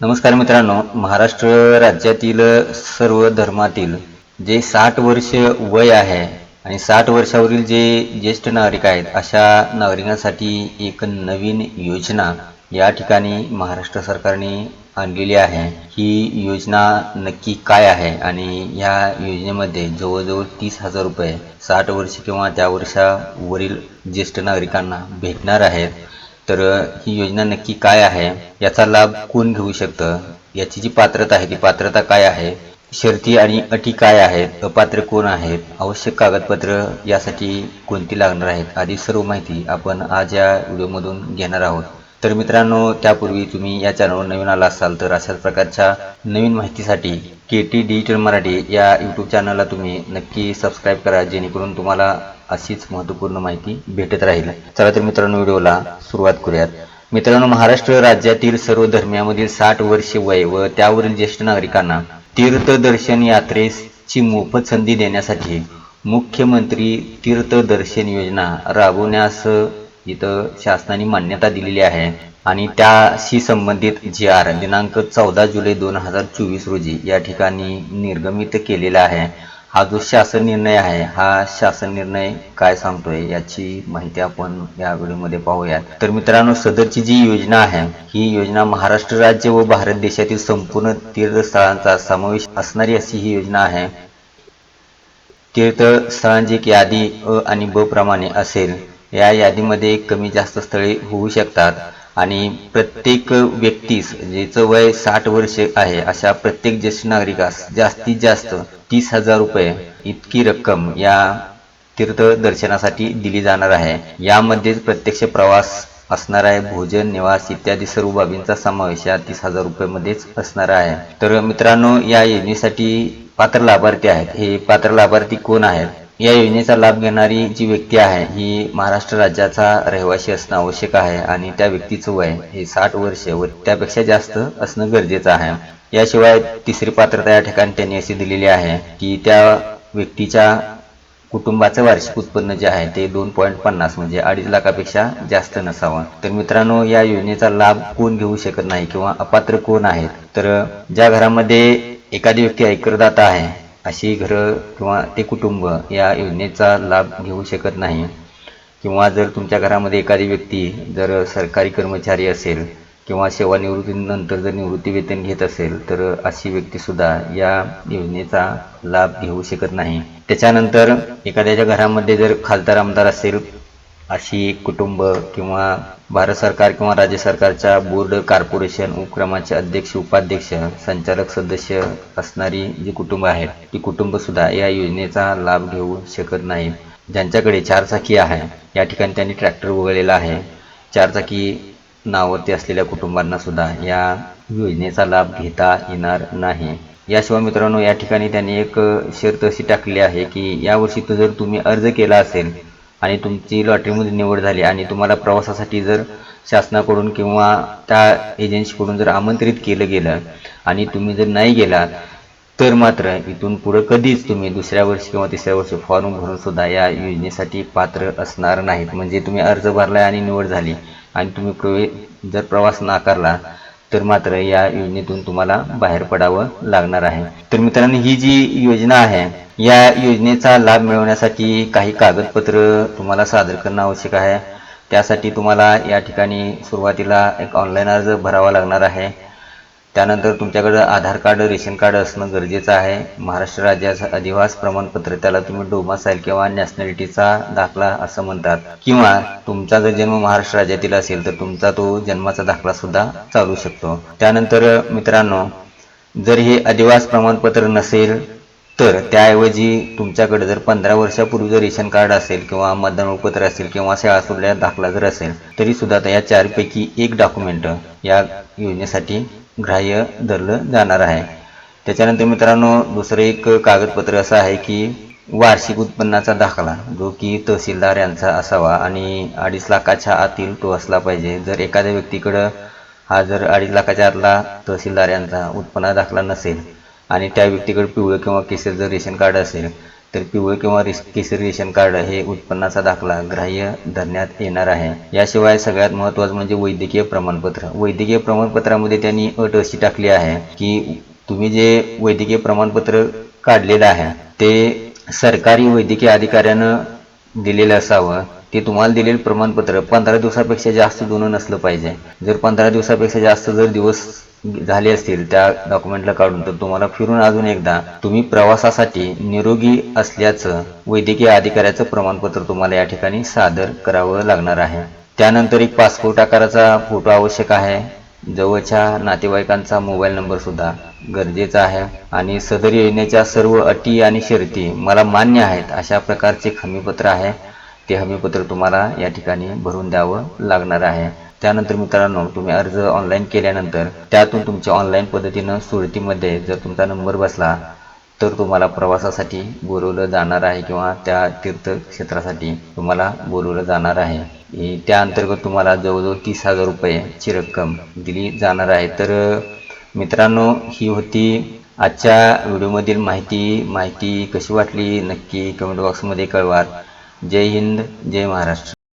नमस्कार मित्रांनो महाराष्ट्र राज्यातील सर्व धर्मातील जे साठ वर्ष वय आहे आणि साठ वर्षावरील जे ज्येष्ठ नागरिक आहेत अशा नागरिकांसाठी एक नवीन योजना या ठिकाणी महाराष्ट्र सरकारने आणलेली आहे. ही योजना नक्की काय आहे आणि या योजनेमध्ये जवळजवळ तीस हजार रुपये साठ वर्ष किंवा त्या वर्षावरील ज्येष्ठ नागरिकांना भेटणार आहेत. तर ही योजना नक्की काय आहे? याचा लाभ कोण घेऊ शकतं? याची जी पात्रता आहे ती पात्रता काय आहे? शर्ती आणि अटी काय आहेत? अपात्र कोण आहेत? आवश्यक कागदपत्र यासाठी कोणती लागणार आहेत? आदी सर्व माहिती आपण आज या व्हिडिओमधून घेणार आहोत. तर मित्रांनो त्यापूर्वी तुम्ही या चॅनलवर नवीन आला असाल तर अशाच प्रकारच्या नवीन माहितीसाठी के टी डिजिटल मराठी या यूट्यूब चॅनलला तुम्ही नक्की सबस्क्राईब करा जेणेकरून तुम्हाला अशीच महत्त्वपूर्ण माहिती भेटत राहील. चला तर मित्रांनो व्हिडिओला सुरुवात करूयात. मित्रांनो महाराष्ट्र राज्यातील सर्व धर्मियामधील साठ वर्षे वय व त्यावरील ज्येष्ठ नागरिकांना तीर्थदर्शन यात्रेची मोफत संधी देण्यासाठी मुख्यमंत्री तीर्थदर्शन योजना राबवण्यास इथं शासनाने मान्यता दिलेली आहे. आणि त्याशी संबंधित जी आर दिनांक चौदा जुलै दोन हजार चोवीस रोजी या ठिकाणी निर्गमित केलेला आहे. हा जो शासन निर्णय आहे हा शासन निर्णय काय सांगतोय याची माहिती आपण या व्हिडिओमध्ये पाहूयात. तर मित्रांनो सदरची जी योजना आहे ही योजना महाराष्ट्र राज्य व भारत देशातील संपूर्ण तीर्थस्थळांचा समावेश असणारी अशी ही योजना आहे. तीर्थस्थळांची एक यादी अ आणि ब प्रमाणे असेल. या यादीमध्ये कमी जास्त स्थळे होऊ शकतात. आणि प्रत्येक व्यक्तीस ज्याचं वय साठ वर्ष आहे अशा प्रत्येक ज्येष्ठ नागरिकास जास्तीत जास्त तीस हजार रुपये इतकी रक्कम या तीर्थ दर्शनासाठी दिली जाणार आहे. यामध्ये प्रत्यक्ष प्रवास असणार आहे भोजन निवास इत्यादी सर्व बाबींचा समावेश या तीस हजार रुपयेमध्येच असणार आहे. तर मित्रांनो या योजनेसाठी पात्र लाभार्थी आहेत. हे पात्र लाभार्थी कोण आहेत? या योजनेचा लाभ घेणारी जी व्यक्ती आहे ही महाराष्ट्र राज्याचा रहिवासी असणं आवश्यक आहे आणि त्या व्यक्तीचं वय हे साठ वर्ष व त्यापेक्षा जास्त असणं गरजेचं आहे. याशिवाय तिसरी पात्रता या ठिकाणी त्यांनी अशी दिलेली आहे की त्या व्यक्तीच्या कुटुंबाचं वार्षिक उत्पन्न जे आहे ते दोन पॉईंट पन्नास म्हणजे अडीच लाखापेक्षा जास्त नसावं. तर मित्रांनो या योजनेचा लाभ कोण घेऊ शकत नाही किंवा अपात्र कोण आहेत? तर ज्या घरामध्ये एखादी व्यक्ती ऐकरदाता आहे अशी घरं किंवा ते कुटुंब या योजनेचा लाभ घेऊ शकत नाही. किंवा जर तुमच्या घरामध्ये एखादी व्यक्ती जर सरकारी कर्मचारी असेल किंवा सेवानिवृत्तीनंतर जर निवृत्ती वेतन घेत असेल तर अशी व्यक्तीसुद्धा या योजनेचा लाभ घेऊ शकत नाही. त्याच्यानंतर एखाद्याच्या घरामध्ये जर खासदार आमदार असेल अशी कुटुंब किंवा भारत सरकार किंवा राज्य सरकारच्या बोर्ड कॉर्पोरेशन उपक्रमाचे अध्यक्ष उपाध्यक्ष संचालक सदस्य असणारी जी कुटुंब आहेत ती कुटुंबसुद्धा या योजनेचा लाभ घेऊ शकत नाही ज्यांच्याकडे चारचाकी आहे या ठिकाणी त्यांनी ट्रॅक्टर वगळलेला आहे. चारचाकी नावावरती असलेल्या कुटुंबांना सुद्धा या योजनेचा लाभ घेता येणार नाही. याशिवाय मित्रांनो या ठिकाणी त्यांनी एक शर्त अशी टाकली आहे की यावर्षी तर जर तुम्ही अर्ज केला असेल आणि तुमची लॉटरीमध्ये निवड झाली आणि तुम्हाला प्रवासासाठी जर शासनाकडून किंवा त्या एजन्सीकडून जर आमंत्रित केलं गेलं आणि तुम्ही जर नाही गेलात तर मात्र इथून पुढं कधीच तुम्ही दुसऱ्या वर्षी किंवा तिसऱ्या वर्षी फॉर्म भरून सुद्धा या योजनेसाठी पात्र असणार नाहीत. म्हणजे तुम्ही अर्ज भरला आणि निवड झाली आणि तुम्ही प्रवे जर प्रवास नाकारला तर मात्र या योजनेतून तुम्हाला बाहेर पडावं लागणार आहे. तर मित्रांनो ही जी योजना आहे या योजनेचा लाभ मिळवण्यासाठी काही कागदपत्र तुम्हाला सादर करणं आवश्यक आहे. त्यासाठी तुम्हाला या ठिकाणी सुरुवातीला एक ऑनलाईन अर्ज भरावा लागणार आहे. त्यानंतर तुमच्याकडं आधार कार्ड रेशन कार्ड असणं गरजेचं आहे. महाराष्ट्र राज्याचं अधिवास प्रमाणपत्र त्याला तुम्ही डोमासाईल किंवा नॅशनॅलिटीचा दाखला असं म्हणतात. किंवा तुमचा जर जन्म महाराष्ट्र राज्यातील असेल तर तुमचा तो जन्माचा दाखला सुद्धा चालू शकतो. त्यानंतर मित्रांनो जर हे अधिवास प्रमाणपत्र नसेल तर त्याऐवजी तुमच्याकडे जर पंधरा वर्षापूर्वी जर रेशन कार्ड असेल किंवा मतदान ओळखपत्र असेल किंवा शाळा सोडल्या दाखला जर असेल तरी सुद्धा या चारपैकी एक डॉक्युमेंट या योजनेसाठी ग्राह्य धरलं जाणार आहे. त्याच्यानंतर मित्रांनो दुसरं एक कागदपत्र असं आहे की वार्षिक उत्पन्नाचा दाखला जो की तहसीलदार यांचा असावा आणि अडीच लाखाच्या आतील तो असला पाहिजे. जर एखाद्या व्यक्तीकडं हा जर अडीच लाखाच्या आतला तहसीलदार यांचा उत्पन्न दाखला नसेल आणि त्या व्यक्तीकडे पिवळं किंवा केसर जर रेशन कार्ड असेल तर पिवळे किंवा केसरी रेशन कार्ड हे उत्पन्नाचा दाखला ग्राह्य धरण्यात येणार आहे. याशिवाय सगळ्यात महत्त्वाचं म्हणजे वैद्यकीय प्रमाणपत्र. वैद्यकीय प्रमाणपत्रामध्ये त्यांनी अट अशी टाकली आहे की तुम्ही जे वैद्यकीय प्रमाणपत्र काढलेलं आहे ते सरकारी वैद्यकीय अधिकाऱ्यानं दिलेलं असावं. ते तुम्हाला दिलेलं प्रमाणपत्र पंधरा दिवसापेक्षा जास्त जुनं नसलं पाहिजे. जर पंधरा दिवसापेक्षा जास्त जर दिवस झाले असतील त्या डॉक्युमेंटला काढून तर तुम्हाला फिरून अजून एकदा तुम्ही प्रवासासाठी निरोगी असल्याचं वैद्यकीय अधिकाऱ्याचं प्रमाणपत्र तुम्हाला या ठिकाणी सादर करावं लागणार आहे. त्यानंतर एक पासपोर्ट आकाराचा फोटो आवश्यक आहे. जवळच्या नातेवाईकांचा मोबाईल नंबर सुद्धा गरजेचा आहे. आणि सदर योजनेच्या सर्व अटी आणि शर्ती मला मान्य आहेत अशा प्रकारचे हमीपत्र आहे. ते हमीपत्र तुम्हाला या ठिकाणी भरून द्यावं लागणार आहे. त्यानंतर मित्रांनो तुम्ही अर्ज ऑनलाईन केल्यानंतर त्यातून तुमच्या ऑनलाईन पद्धतीनं सुरतीमध्ये जर तुमचा नंबर बसला तर तुम्हाला प्रवासासाठी बोलवलं जाणार आहे किंवा त्या तीर्थक्षेत्रासाठी तुम्हाला बोलवलं जाणार आहे. त्या अंतर्गत तुम्हाला जवळजवळ तीस हजार रुपयेची रक्कम दिली जाणार आहे. तर मित्रांनो ही होती आजच्या व्हिडिओमधील माहिती. माहिती कशी वाटली? नक्की कमेंट बॉक्समध्ये कळवा. जय हिंद जय महाराष्ट्र.